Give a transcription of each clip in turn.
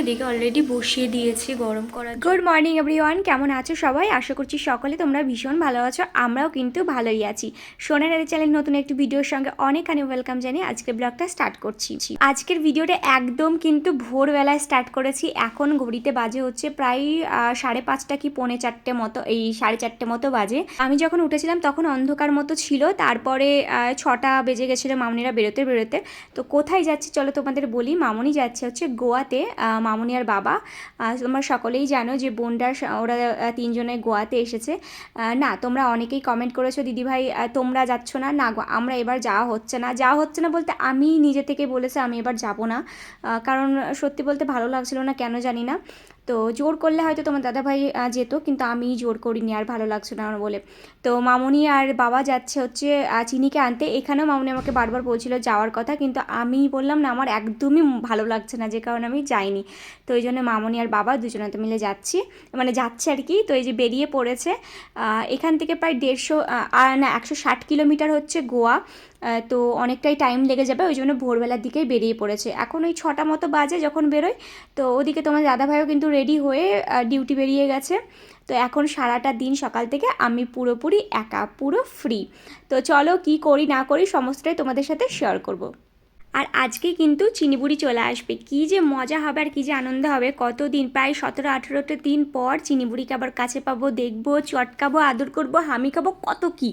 এদিকে অলরেডি বসিয়ে দিয়েছি গরম করার গুড মর্নিং এভরিওয়ান কেমন আছো সবাই? আশা করছি সকলে তোমরা ভীষণ ভালো আছো, আমরাও কিন্তু ভালোই আছি। সোনার আদি চ্যানেল নতুন একটি ভিডিওর সঙ্গে অনেকখানি ওয়েলকাম জানিয়ে আজকের ব্লগটা স্টার্ট করছি। আজকের ভিডিওটা একদম কিন্তু ভোরবেলায় স্টার্ট করেছি। এখন ঘড়িতে বাজে হচ্ছে প্রায় সাড়ে পাঁচটা কি পৌনে চারটে মতো, এই সাড়ে চারটে মতো বাজে। আমি যখন উঠেছিলাম তখন অন্ধকার মতো ছিল, তারপরে ছটা বেজে গেছিল মামনিরা বেরোতে বেরোতে। তো কোথায় যাচ্ছি চলো তোমাদের বলি। মামনি যাচ্ছে হচ্ছে গোয়াতে মামনি আর বাবা। তোমরা সকলেই জানো যে বোনরা ওরা তিনজনে গোয়াতে এসেছে। না, তোমরা অনেকেই কমেন্ট করেছ, দিদিভাই তোমরা যাচ্ছ না? না আমরা এবার যাওয়া হচ্ছে না। যাওয়া হচ্ছে না বলতে আমি নিজে থেকে বলেছে আমি এবার যাব না। কারণ সত্যি বলতে ভালো লাগছিল না, কেন জানি না। তো জোর করলে হয়তো তোমার দাদাভাই যেত, কিন্তু আমি জোর করিনি আর ভালো লাগছে না বলে। তো মামনি আর বাবা যাচ্ছে হচ্ছে চিনিকে আনতে। এখানেও মামনি আমাকে বারবার বলছিল যাওয়ার কথা, কিন্তু আমি বললাম, না, আমার একদমই ভালো লাগছে না, যে কারণে আমি যাইনি। তো ওই জন্য মামনি আর বাবা দুজনে তো মিলে যাচ্ছি মানে যাচ্ছে আর কি। তো এই যে বেরিয়ে পড়েছে এখান থেকে প্রায় দেড়শো না, একশো ষাট কিলোমিটার হচ্ছে গোয়া তো অনেকটাই টাইম লেগে যাবে, ওই জন্য ভোরবেলার দিকেই বেরিয়ে পড়েছে। এখন ওই ছটা মতো বাজে যখন বেরোয়, তো ওদিকে তোমার দাদাভাইও কিন্তু রেডি হয়ে ডিউটি বেরিয়ে গেছে। তো এখন সারাটা দিন সকাল থেকে আমি পুরোপুরি একা, পুরো ফ্রি তো চলো কি করি, না করি, সমস্তটাই তোমাদের সাথে শেয়ার করব। আর আজকে কিন্তু চিনিবুড়ি চলে আসবে। কি যে মজা হবে আর কী যে আনন্দ হবে। কতদিন, প্রায় সতেরো, আঠেরোটা দিন পর চিনিবুড়িকে আবার কাছে পাবো, দেখব, চটকাবো, আদর করব, হামি খাব, কত কি।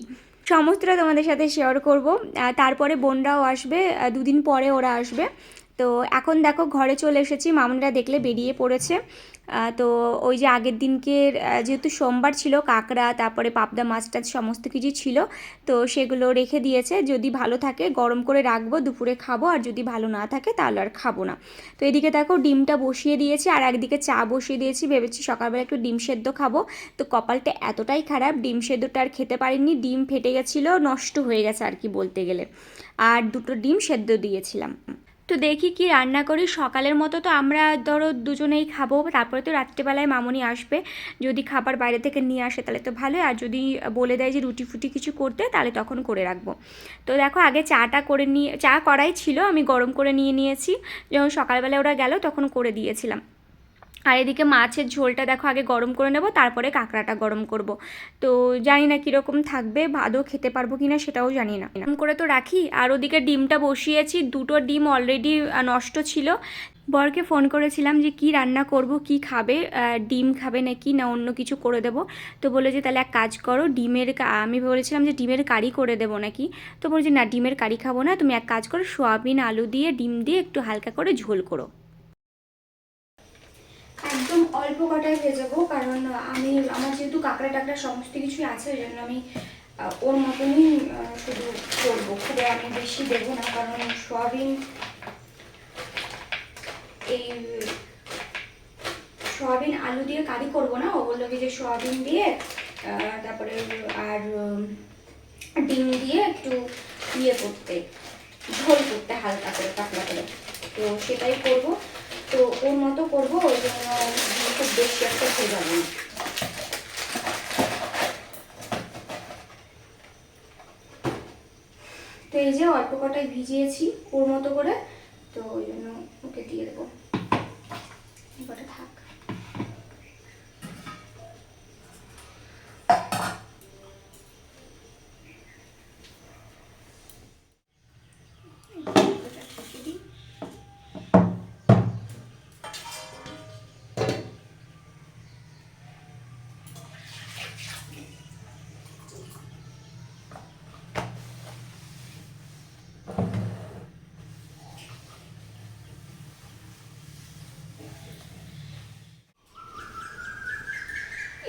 সমস্তটা তোমাদের সাথে শেয়ার করব। তারপরে বোনরাও আসবে দুদিন পরে ওরা আসবে। তো এখন দেখো ঘরে চলে এসেছি, মামুনরা দেখলে বেরিয়ে পড়েছে। তো ওই যে আগের দিনকে যেহেতু সোমবার ছিল, কাঁকড়া, তারপরে পাবদা মাছ টাছ সমস্ত কিছু ছিল, তো সেগুলো রেখে দিয়েছে। যদি ভালো থাকে গরম করে রাখব, দুপুরে খাব, আর যদি ভালো না থাকে তাহলে আর খাব না। তো এদিকে দেখো ডিমটা বসিয়ে দিয়েছি, আর একদিকে চা বসিয়ে দিয়েছি, ভেবেছি সকালবেলা একটু ডিম সেদ্ধ খাব। তো কপালটা এতটাই খারাপ, ডিম সেদ্ধটা আর খেতে পারিনি, ডিম ফেটে গেছিল, নষ্ট হয়ে গেছে আর কি বলতে গেলে। আর দুটো ডিম সেদ্ধ দিয়েছিলাম। তো দেখি কি রান্না করি। সকালের মতো তো আমরা ধরো দুজনেই খাব। তারপরে তো রাত্রিবেলায় মামনি আসবে। যদি খাবার বাইরে থেকে নিয়ে আসে তাহলে তো ভালোই। আর যদি বলে দেয় যে রুটি ফুটি কিছু করতে, তাহলে তখন করে রাখব। তো দেখো আগে চাটা করে নিয়ে, চা করাই ছিল, আমি গরম করে নিয়ে নিয়েছি। যখন সকালবেলায় ওরা গেল, তখন করে দিয়েছিলাম। আর এদিকে মাছের ঝোলটা দেখো আগে গরম করে নেব, তারপরে কাঁকড়াটা গরম করব। তো জানি না কীরকম থাকবে ভাদও খেতে পারব কি না সেটাও জানি না। এরকম করে তো রাখি, আর ওদিকে ডিমটা বসিয়েছি, দুটো ডিম অলরেডি নষ্ট ছিল। বরকে ফোন করেছিলাম যে কি রান্না করব, কি খাবে ডিম খাবে নাকি না, অন্য কিছু করে দেব। তো বলে যে তাহলে এক কাজ করো, ডিমের আমি বলেছিলাম যে ডিমের কারি করে দেবো নাকি। তো বলছে না, ডিমের কারি খাব না, তুমি এক কাজ করো, সোয়াবিন, আলু দিয়ে, ডিম দিয়ে একটু হালকা করে ঝোল করো। একদম অল্প কটায় ভেজাবো কারণ আমি, আমার যেহেতু কাঁকড়া টাকড়া সমস্ত কিছুই আছে, ওই জন্য আমি ওর মতনই শুধু করব। খুব আমি বেশি দেবো না, কারণ সোয়াবিন, এই সোয়াবিন আলু দিয়ে কারি করব না, ও বলল যে সোয়াবিন দিয়ে তারপরে, আর ডিম দিয়ে একটু ইয়ে করতে, ঝোল করতে হালকা করে, পাতলা করে। তো সেটাই করব। তো ওর মতো করব, ওই জন্য খুব বেশি একটা ভেজাবো না তো এই যে অল্প কটায় ভিজিয়েছি ওর মতো করে, তো ওই জন্য ওকে দিয়ে দেবো। থাক।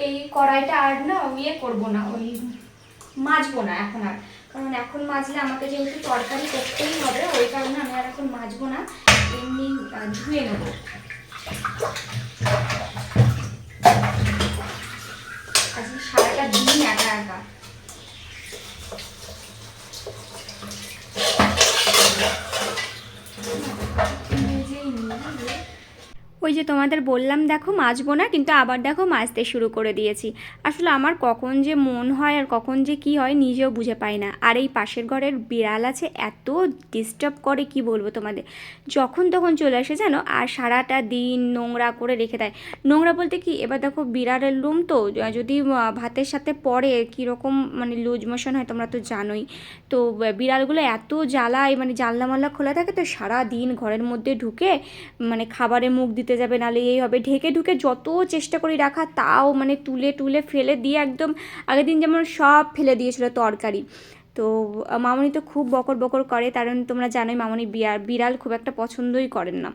এই কড়াইটা আর না ইয়ে করব না, ওই মাজবো না এখন আর। কারণ এখন মাজলে আমাকে যেহেতু তরকারি করতেই হবে, ওই কারণে আমি আর এখন মাজবো না, এমনি ধুয়ে নেব। আজকে সারাটা দিন একা একা। ওই যে তোমাদের বললাম দেখো মাজবো না, কিন্তু আবার দেখো মাজতে শুরু করে দিয়েছি। আসলে আমার কখন যে মন হয় আর কখন যে কি হয় নিজেও বুঝে পাই না। আর এই পাশের ঘরের বিড়াল আছে, এত ডিস্টার্ব করে, কি বলব তোমাদের? যখন তখন চলে আসে জানো? আর সারাটা দিন নোংরা করে রেখে দেয়। নোংরা বলতে কি, এবার দেখো বিড়ালের রুম তো যদি ভাতের সাথে পড়ে, কীরকম মানে লুজ মোশন হয় তোমরা তো জানোই। তো বিড়ালগুলো এত জ্বালায় মানে জানলা মাল্লা খোলা থাকে তো সারা দিন ঘরের মধ্যে ঢুকে মানে খাবারে মুখ দিতে যাবে নালে এই হবে। ঢেকে ঢুকে যত চেষ্টা করি রাখা, তাও মানে তুলে তুলে ফেলে দিয়ে একদম আগের দিন যেমন সব ফেলে দিয়েছিল তরকারি। তো মামনি তো খুব বকর বকর করে, কারণ তোমরা জানোই মামনি বিড়াল খুব একটা পছন্দই করেন না।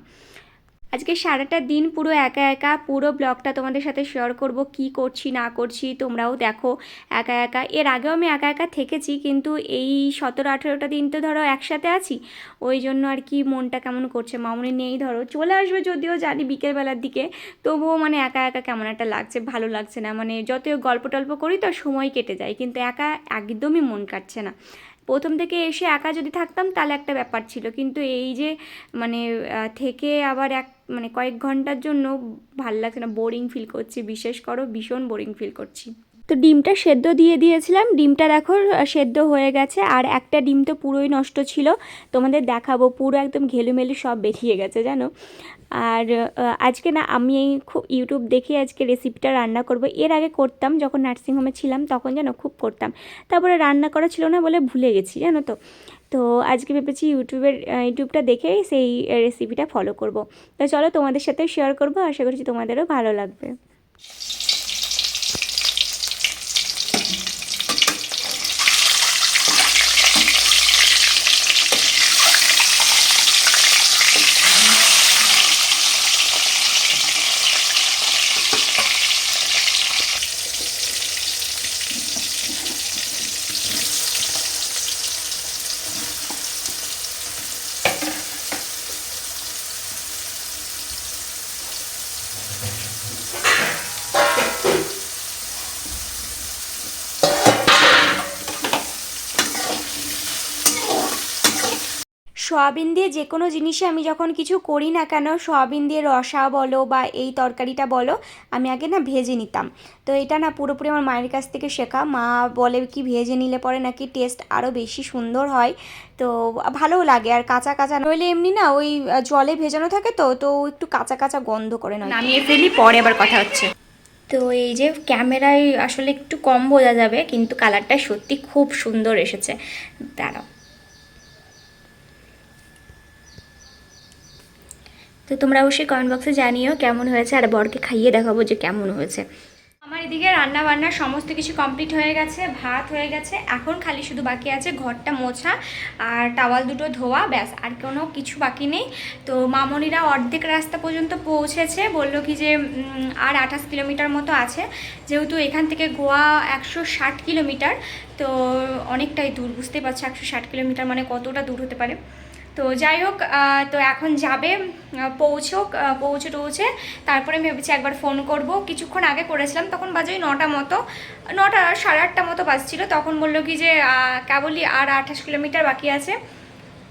আজকে সারাটা দিন পুরো একা একা, পুরো ব্লগটা তোমাদের সাথে শেয়ার করব, কি করছি, না করছি, তোমরাও দেখো একা একা। এর আগেও আমি একা একা থেকেছি, কিন্তু এই সতেরো, আঠেরোটা দিন তো ধরো একসাথে আছি। ওই জন্য আর কি মনটা কেমন করছে মামনি নেই ধরো। চলে আসবে যদিও, জানি বিকেলবেলার দিকে। তবুও মানে একা একা কেমন একটা লাগছে, ভালো লাগছে না। মানে যতই গল্প টল্প করি তো সময় কেটে যায়, কিন্তু একা একদমই মন কাটছে না। প্রথম থেকে এসে একা যদি থাকতাম, তাহলে একটা ব্যাপার ছিল। কিন্তু এই যে মানে থেকে আবার এক মানে কয়েক ঘণ্টার জন্য ভালো লাগছে না। বোরিং ফিল করছি। বিশেষ করো, ভীষণ বোরিং ফিল করছি। তো ডিমটা সেদ্ধ দিয়ে দিয়েছিলাম। ডিমটা দেখো সেদ্ধ হয়ে গেছে। আর একটা ডিম তো পুরোই নষ্ট ছিল। তোমাদের দেখাবো, পুরো একদম ঘেলুমেলু সব বেরিয়ে গেছে, জানো? আর আজকে না আমি এই খুব ইউটিউব দেখে আজকে রেসিপিটা রান্না করব। এর আগে করতাম, যখন নার্সিংহোমে ছিলাম, তখন যেন খুব করতাম। তারপরে রান্না করা ছিল না বলে ভুলে গেছি, জানো তো? তো আজকে ভেবেছি ইউটিউবের ইউটিউবটা দেখেই সেই রেসিপিটা ফলো করব। তো চলো তোমাদের সাথে শেয়ার করব। আশা করছি তোমাদেরও ভালো লাগবে। সয়াবিন দিয়ে যে কোনো জিনিসে আমি যখন কিছু করি না কেন সয়াবিন দিয়ে রসা বলো বা এই তরকারিটা বলো আমি আগে না ভেজে নিতাম। তো এটা না পুরোপুরি আমার মায়ের কাছ থেকে শেখা। মা বলে কি ভেজে নিলে পরে নাকি টেস্ট আরও বেশি সুন্দর হয়। তো ভালোও লাগে। আর কাঁচা কাঁচা নইলে এমনি না ওই জলে ভেজানো থাকে তো তো একটু কাঁচা কাঁচা গন্ধ করে নয়। নামিয়ে ফেলি পরে আবার কথা হচ্ছে। তো এই যে ক্যামেরায় আসলে একটু কম বোঝা যাবে কিন্তু কালারটা সত্যি খুব সুন্দর এসেছে। দাঁড়াও। তো তোমরা অবশ্যই কমেন্ট বক্সে জানিও কেমন হয়েছে, আর বরকে খাইয়ে দেখাবো যে কেমন হয়েছে। আমার এদিকে রান্না বান্না সমস্ত কিছু কমপ্লিট হয়ে গেছে, ভাত হয়ে গেছে, এখন খালি শুধু বাকি আছে ঘরটা মোছা আর টাওয়াল দুটো ধোয়া, ব্যাস, আর কোনো কিছু বাকি নেই। তো মামনিরা অর্ধেক রাস্তা পর্যন্ত পৌঁছেছে, বলল কি যে আর আঠাশ কিলোমিটার মতো আছে, যেহেতু এখান থেকে গোয়া একশো ষাট কিলোমিটার, তো অনেকটাই দূর, বুঝতেই পারছ একশো ষাট কিলোমিটার মানে কতটা দূর হতে পারে। তো যাই হোক তো এখন যাবে পৌঁছোক পৌঁছে টৌছে। তারপরে আমি ভেবেছি একবার ফোন করব। কিছুক্ষণ আগে করেছিলাম, তখন বাজে ওই নটা মতো। নটা, সাড়ে আটটা মতো বাজছিল। তখন বলল কি যে কেবলই আর আঠাশ কিলোমিটার বাকি আছে।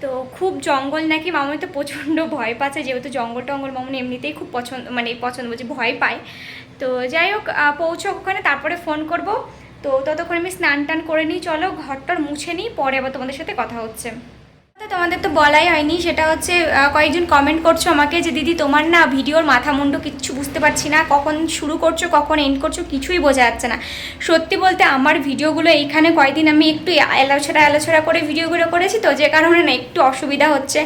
তো খুব জঙ্গল নাকি, মামনি তো প্রচণ্ড ভয় পাচ্ছে। যেহেতু জঙ্গল টঙ্গল মামনি এমনিতেই খুব পছন্দ মানে পছন্দ বলছি, ভয় পায়। তো যাই হোক পৌঁছোক ওখানে, তারপরে ফোন করব। তো ততক্ষণ আমি স্নান টান করে নিই, চলো, ঘরটার মুছে নিই, পরে আবার তোমাদের সাথে কথা হচ্ছে। তোমাদের তো বলাই হয়নি, সেটা হচ্ছে কয়েকজন কমেন্ট করছ আমাকে যে, দিদি, তোমার না ভিডিওর মাথা মুন্ডু কিচ্ছু বুঝতে পারছি না, কখন শুরু করছ, কখন এন্ড করছ, কিছুই বোঝা যাচ্ছে না। সত্যি বলতে আমার ভিডিওগুলো এইখানে কয়েকদিন আমি একটু এলোছড়া এলোছড়া করে ভিডিওগুলো করেছি তো, যে কারণে না একটু অসুবিধা হচ্ছে।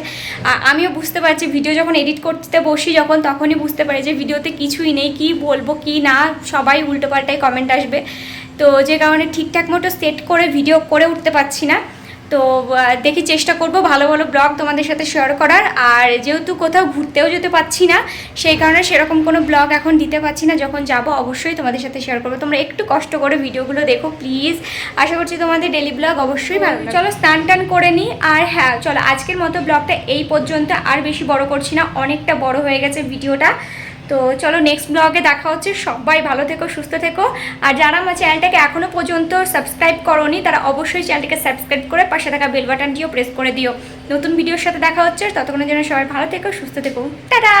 আমিও বুঝতে পারছি, ভিডিও যখন এডিট করতে বসি, যখন তখনই বুঝতে পারি যে, ভিডিওতে কিছুই নেই, কি বলব, কি না? সবাই উল্টোপাল্টাই কমেন্ট আসবে। তো যে কারণে ঠিকঠাক মতো সেট করে ভিডিও করে উঠতে পারছি না। তো দেখি চেষ্টা করব ভালো ভালো ব্লগ তোমাদের সাথে শেয়ার করার। আর যেহেতু কোথাও ঘুরতেও যেতে পারছি না, সেই কারণে সেরকম কোনো ব্লগ এখন দিতে পারছি না। যখন যাব অবশ্যই তোমাদের সাথে শেয়ার করব। তোমরা একটু কষ্ট করে ভিডিওগুলো দেখো প্লিজ আশা করছি তোমাদের ডেলি ব্লগ অবশ্যই ভালো চলো স্নান টান করে নিই আর হ্যাঁ চলো আজকের মতো ব্লগটা এই পর্যন্ত। আর বেশি বড় করছি না, অনেকটা বড় হয়ে গেছে ভিডিওটা। তো চলো নেক্সট ব্লগে দেখা হচ্ছে। সবাই ভালো থেকো, সুস্থ থেকো। আর যারা আমার চ্যানেলটাকে এখনও পর্যন্ত সাবস্ক্রাইব করনি, তারা অবশ্যই চ্যানেলটাকে সাবস্ক্রাইব করে পাশে থাকা বেল বাটনটিও প্রেস করে দিও। নতুন ভিডিওর সাথে দেখা হচ্ছে। ততক্ষণের জন্য সবাই ভালো থেকো, সুস্থ থেকো। টাটা!